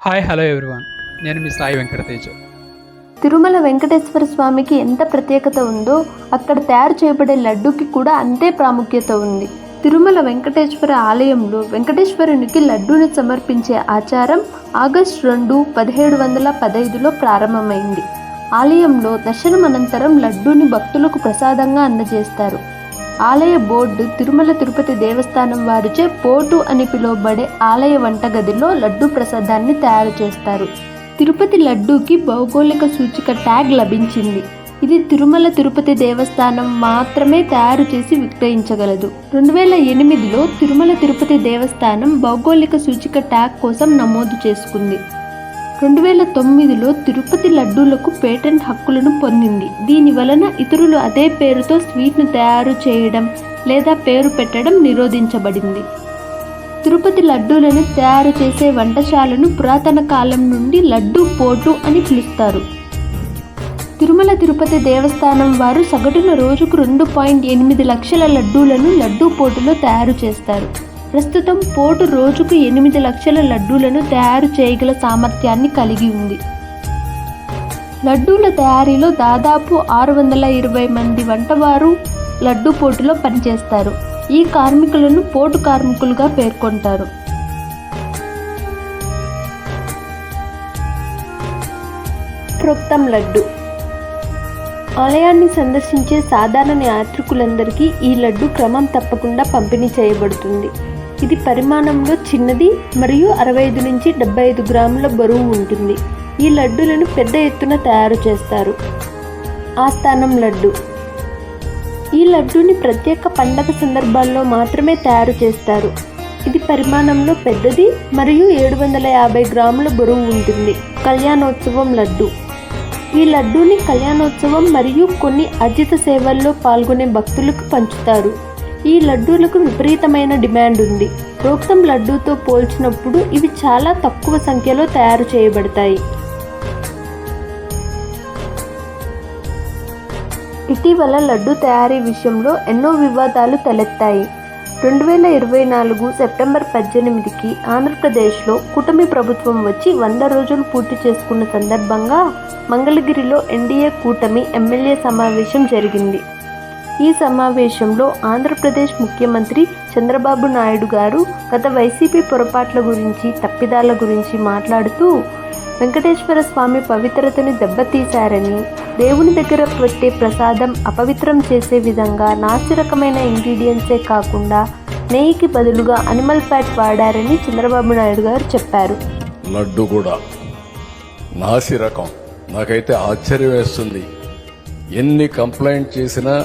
Hi hello everyone నేను మీ సాయి వెంకటతేజ. తిరుమల వెంకటేశ్వర స్వామికి ఎంత ప్రత్యేకత ఉందో అక్కడ తయారు చేయబడే లడ్డూకి కూడా అంతే ప్రాముఖ్యత ఉంది. తిరుమల వెంకటేశ్వర ఆలయంలో వెంకటేశ్వరునికి లడ్డూని సమర్పించే ఆచారం ఆగస్టు రెండు పదిహేడు వందల పదహైదులో ప్రారంభమైంది. ఆలయంలో దర్శనం అనంతరం లడ్డూని భక్తులకు ప్రసాదంగా అందజేస్తారు. ఆలయ బోర్డు తిరుమల తిరుపతి దేవస్థానం వారిచే పోటు అని పిలువబడే ఆలయ వంటగదిలో లడ్డూ ప్రసాదాన్ని తయారు చేస్తారు. తిరుపతి లడ్డూకి భౌగోళిక సూచిక ట్యాగ్ లభించింది. ఇది తిరుమల తిరుపతి దేవస్థానం మాత్రమే తయారు చేసి విక్రయించగలదు. రెండు వేల ఎనిమిదిలో తిరుమల తిరుపతి దేవస్థానం భౌగోళిక సూచిక ట్యాగ్ కోసం నమోదు చేసుకుంది. రెండు వేల తొమ్మిదిలో తిరుపతి లడ్డూలకు పేటెంట్ హక్కులను పొందింది. దీని వలన ఇతరులు అదే పేరుతో స్వీట్ను తయారు చేయడం లేదా పేరు పెట్టడం నిరోధించబడింది. తిరుపతి లడ్డూలను తయారు చేసే వంటశాలను పురాతన కాలం నుండి లడ్డూ పోటు అని పిలుస్తారు. తిరుమల తిరుపతి దేవస్థానం వారు సగటున రోజుకు రెండు పాయింట్ ఎనిమిది లక్షల లడ్డూలను లడ్డూ పోటులో తయారు చేస్తారు. ప్రస్తుతం పోటు రోజుకు ఎనిమిది లక్షల లడ్డూలను తయారు చేయగల సామర్థ్యాన్ని కలిగి ఉంది. లడ్డూల తయారీలో దాదాపు ఆరు వందల ఇరవై మంది వంటవారు లడ్డూ పోటులో పనిచేస్తారు. ఈ కార్మికులను పోటు కార్మికులుగా పేర్కొంటారు. ప్రోక్తం లడ్డు. ఆలయాన్ని సందర్శించే సాధారణ యాత్రికులందరికీ ఈ లడ్డు క్రమం తప్పకుండా పంపిణీ చేయబడుతుంది. ఇది పరిమాణంలో చిన్నది మరియు అరవై ఐదు నుంచి డెబ్బై ఐదు గ్రాముల బరువు ఉంటుంది. ఈ లడ్డూలను పెద్ద ఎత్తున తయారు చేస్తారు. ఆస్థానం లడ్డు. ఈ లడ్డూని ప్రత్యేక పండగ సందర్భాల్లో మాత్రమే తయారు చేస్తారు. ఇది పరిమాణంలో పెద్దది మరియు ఏడు వందల యాభై గ్రాముల బరువు ఉంటుంది. కళ్యాణోత్సవం లడ్డు. ఈ లడ్డూని కళ్యాణోత్సవం మరియు కొన్ని అర్జిత సేవల్లో పాల్గొనే భక్తులకు పంచుతారు. ఈ లడ్డూలకు విపరీతమైన డిమాండ్ ఉంది. రోక్సం లడ్డూతో పోల్చినప్పుడు ఇవి చాలా తక్కువ సంఖ్యలో తయారు చేయబడతాయి. ఇటీవల లడ్డు తయారీ విషయంలో ఎన్నో వివాదాలు తలెత్తాయి. రెండు వేల ఇరవై నాలుగు సెప్టెంబర్ పద్దెనిమిదికి ఆంధ్రప్రదేశ్లో కూటమి ప్రభుత్వం వచ్చి వంద రోజులు పూర్తి చేసుకున్న సందర్భంగా మంగళగిరిలో ఎన్డీఏ కూటమి ఎమ్మెల్యే సమావేశం జరిగింది. ఈ సమావేశంలో ఆంధ్రప్రదేశ్ ముఖ్యమంత్రి చంద్రబాబు నాయుడు గారు గత వైసీపీ పొరపాట్ల గురించి తప్పిదాల గురించి మాట్లాడుతూ వెంకటేశ్వర స్వామి పవిత్రతని దెబ్బతీశారని దేవుని దగ్గర పెట్టే ప్రసాదం అపవిత్రం చేసే విధంగా నాసిరకమైన ఇంగ్రీడియంట్సే కాకుండా నెయ్యికి బదులుగా అనిమల్ ఫ్యాట్ వాడారని చంద్రబాబు నాయుడు గారు చెప్పారు. లడ్డు కూడా. నాసిరకం నాకైతే ఆశ్చర్యం వేస్తుంది. ఎన్ని కంప్లైంట్ చేసినా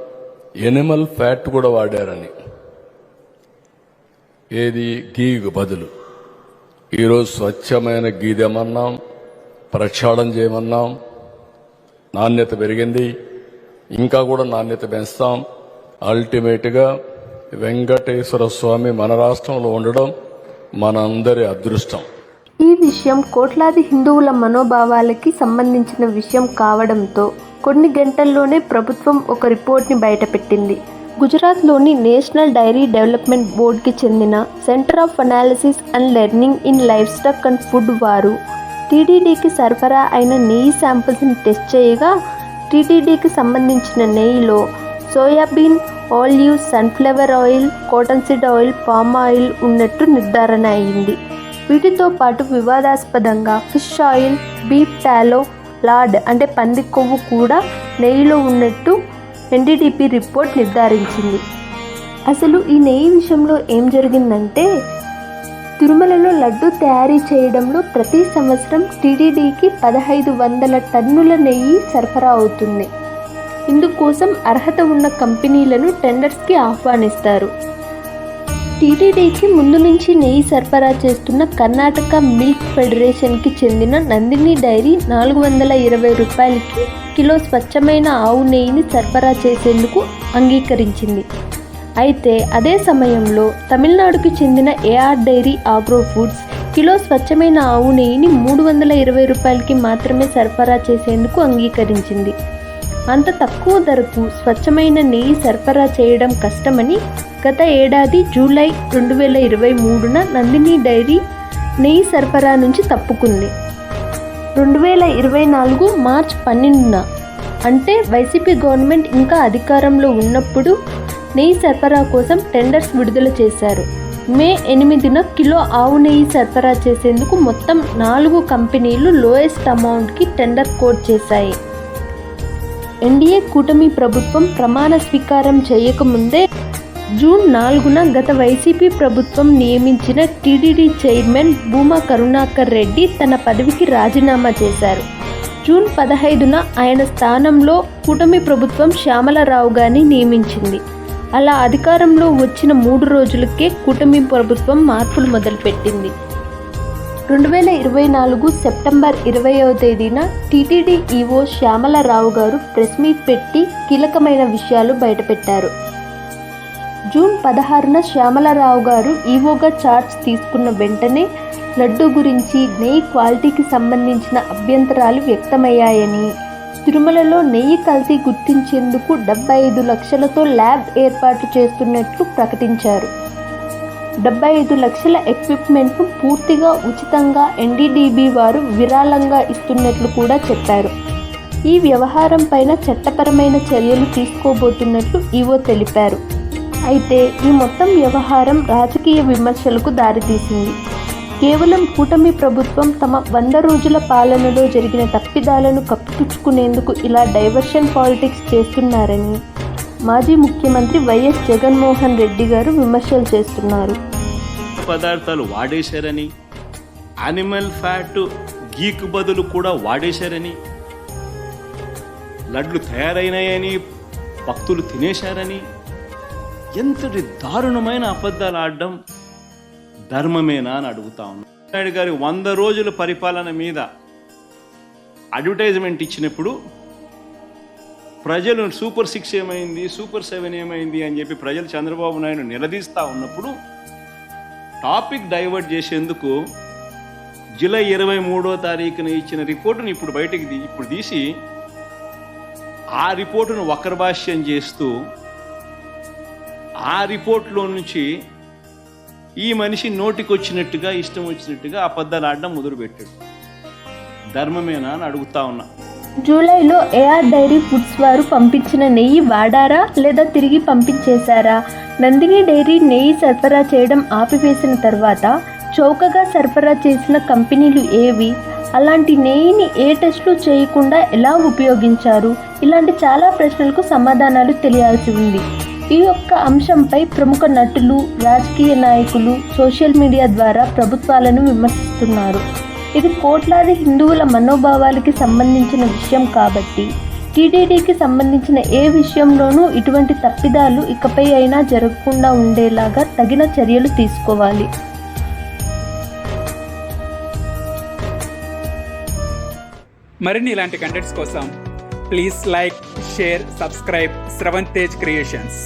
ఎనిమల్ ఫ్యాట్ కూడా వాడారని. ఏది? గీకు బదులు. ఈరోజు స్వచ్ఛమైన గీ తెమన్నాం ప్రక్షాళన చేయమన్నాం నాణ్యత పెరిగింది ఇంకా కూడా నాణ్యత పెంచుతాం. అల్టిమేట్గా వెంకటేశ్వర స్వామి మన రాష్ట్రంలో ఉండడం మనందరి అదృష్టం. ఈ విషయం కోట్లాది హిందువుల మనోభావాలకి సంబంధించిన విషయం కావడంతో కొన్ని గంటల్లోనే ప్రభుత్వం ఒక రిపోర్ట్ని బయటపెట్టింది. గుజరాత్లోని నేషనల్ డైరీ డెవలప్మెంట్ బోర్డుకి చెందిన centre of analysis and learning in livestock and food వారు టీడీడీకి సరఫరా అయిన నెయ్యి శాంపిల్స్ని టెస్ట్ చేయగా టీటీడీకి సంబంధించిన నెయ్యిలో soybean olive sunflower oil cotton seed oil palm oil ఉన్నట్టు నిర్ధారణ అయింది. వీటితో పాటు వివాదాస్పదంగా fish oil beef tallow lard అంటే పంది కొవ్వు కూడా నెయ్యిలో ఉన్నట్టు ఎన్డీటీపీ రిపోర్ట్ నిర్ధారించింది. అసలు ఈ నెయ్యి విషయంలో ఏం జరిగిందంటే తిరుమలలో లడ్డు తయారీ చేయడంలో ప్రతి సంవత్సరం టీడీడీకి పదహైదు వందల టన్నుల నెయ్యి సరఫరా అవుతుంది. ఇందుకోసం అర్హత ఉన్న కంపెనీలను టెండర్స్కి ఆహ్వానిస్తారు. టీటీడీకి ముందు నుంచి నెయ్యి సరఫరా చేస్తున్న కర్ణాటక మిల్క్ ఫెడరేషన్కి చెందిన నందిని డైరీ నాలుగు వందల ఇరవై రూపాయలకి కిలో స్వచ్ఛమైన ఆవు నెయ్యిని సరఫరా చేసేందుకు అంగీకరించింది. అయితే అదే సమయంలో తమిళనాడుకి చెందిన AR dairy agro foods kilo స్వచ్ఛమైన ఆవు నెయ్యిని మూడు వందల ఇరవై రూపాయలకి మాత్రమే సరఫరా చేసేందుకు అంగీకరించింది. అంత తక్కువ ధరకు స్వచ్ఛమైన నెయ్యి సరఫరా చేయడం కష్టమని గత ఏడాది జూలై రెండు వేల ఇరవై మూడున నందిని డైరీ నెయ్యి సరఫరా నుంచి తప్పుకుంది. రెండు వేల ఇరవై నాలుగు మార్చ్ పన్నెండున అంటే వైసీపీ గవర్నమెంట్ ఇంకా అధికారంలో ఉన్నప్పుడు నెయ్యి సరఫరా కోసం టెండర్స్ విడుదల చేశారు. మే ఎనిమిదిన కిలో ఆవు నెయ్యి సరఫరా చేసేందుకు మొత్తం నాలుగు కంపెనీలు లోయెస్ట్ అమౌంట్కి టెండర్ కోడ్ చేశాయి. ఎన్డీఏ కూటమి ప్రభుత్వం ప్రమాణ స్వీకారం చేయకముందే జూన్ నాలుగున గత వైసీపీ ప్రభుత్వం నియమించిన టీడీడీ చైర్మన్ భూమా కరుణాకర్ రెడ్డి తన పదవికి రాజీనామా చేశారు. జూన్ పదహైదున ఆయన స్థానంలో కూటమి ప్రభుత్వం శ్యామలరావు గారిని నియమించింది. అలా అధికారంలో వచ్చిన మూడు రోజులకే కూటమి ప్రభుత్వం మార్పులు మొదలుపెట్టింది. రెండు వేల ఇరవై నాలుగు సెప్టెంబర్ ఇరవైవ తేదీన టీటీడీ ఈవో శ్యామలరావు గారు ప్రెస్ మీట్ పెట్టి కీలకమైన విషయాలు బయటపెట్టారు. జూన్ పదహారున శ్యామలరావు గారు ఈవోగా ఛార్జ్ తీసుకున్న వెంటనే లడ్డు గురించి నెయ్యి క్వాలిటీకి సంబంధించిన అభ్యంతరాలు వ్యక్తమయ్యాయని. తిరుమలలో నెయ్యి కల్తీ గుర్తించేందుకు డెబ్బై ఐదు లక్షలతో ల్యాబ్ ఏర్పాటు చేస్తున్నట్లు ప్రకటించారు. డెబ్బై ఐదు లక్షల ఎక్విప్మెంట్ను పూర్తిగా ఉచితంగా ఎన్డీడీబీ వారు విరాళంగా ఇస్తున్నట్లు కూడా చెప్పారు. ఈ వ్యవహారం పైన చట్టపరమైన చర్యలు తీసుకోబోతున్నట్లు ఈవో తెలిపారు. అయితే ఈ మొత్తం వ్యవహారం రాజకీయ విమర్శలకు దారితీసింది. కేవలం కూటమి ప్రభుత్వం తమ వంద రోజుల పాలనలో జరిగిన తప్పిదాలను కప్పిపుచ్చుకునేందుకు ఇలా డైవర్షన్ పాలిటిక్స్ చేస్తున్నారని మాజీ ముఖ్యమంత్రి వైఎస్ జగన్మోహన్ రెడ్డి గారు విమర్శలు చేస్తున్నారు. పదార్థాలు వాడేశారని యానిమల్ ఫ్యాట్ గీకు బదులు కూడా వాడేశారని లడ్లు తయారైనాయని భక్తులు తినేశారని ఎంతటి దారుణమైన అబద్ధాలు ఆడడం ధర్మమేనా అని అడుగుతా ఉన్నాను నాయుడు గారి వంద రోజుల పరిపాలన మీద అడ్వర్టైజ్మెంట్ ఇచ్చినప్పుడు ప్రజలు సూపర్ సిక్స్ ఏమైంది సూపర్ సెవెన్ ఏమైంది అని చెప్పి ప్రజలు చంద్రబాబు నాయుడు నిలదీస్తూ ఉన్నప్పుడు టాపిక్ డైవర్ట్ చేసేందుకు జూలై ఇరవై మూడో తారీఖున ఇచ్చిన రిపోర్టును ఇప్పుడు బయటకు ఇప్పుడు తీసి ఆ రిపోర్టును వక్రభాష్యం చేస్తూ ఆ రిపోర్ట్లో నుంచి ఈ మనిషి నోటికొచ్చినట్టుగా ఇష్టం వచ్చినట్టుగా అబద్ధాలు ఆడడం మొదలుపెట్టాడు. ధర్మమేనా అని అడుగుతా ఉన్నా. జూలైలో ఏఆర్ డైరీ ఫుడ్స్ వారు పంపించిన నెయ్యి వాడారా లేదా తిరిగి పంపించేశారా? నందిని డైరీ నెయ్యి సరఫరా చేయడం ఆపివేసిన తర్వాత చౌకగా సరఫరా చేసిన కంపెనీలు ఏవి? అలాంటి నెయ్యిని ఏ టెస్టులు చేయకుండా ఎలా ఉపయోగించారు? ఇలాంటి చాలా ప్రశ్నలకు సమాధానాలు తెలియాల్సి ఉంది. ఈ యొక్క అంశంపై ప్రముఖ నటులు రాజకీయ నాయకులు సోషల్ మీడియా ద్వారా ప్రభుత్వాలను విమర్శిస్తున్నారు. ఇది కోట్లాది హిందువుల మనోభావాలకి సంబంధించిన విషయం కాబట్టి టీటీడీకి సంబంధించిన ఏ విషయంలోనూ ఇటువంటి తప్పిదాలు ఇకపై అయినా జరగకుండా ఉండేలాగా తగిన చర్యలు తీసుకోవాలి. మరిన్ని ఇలాంటి కంటెంట్స్ కోసం please like share subscribe Shravan Tej creations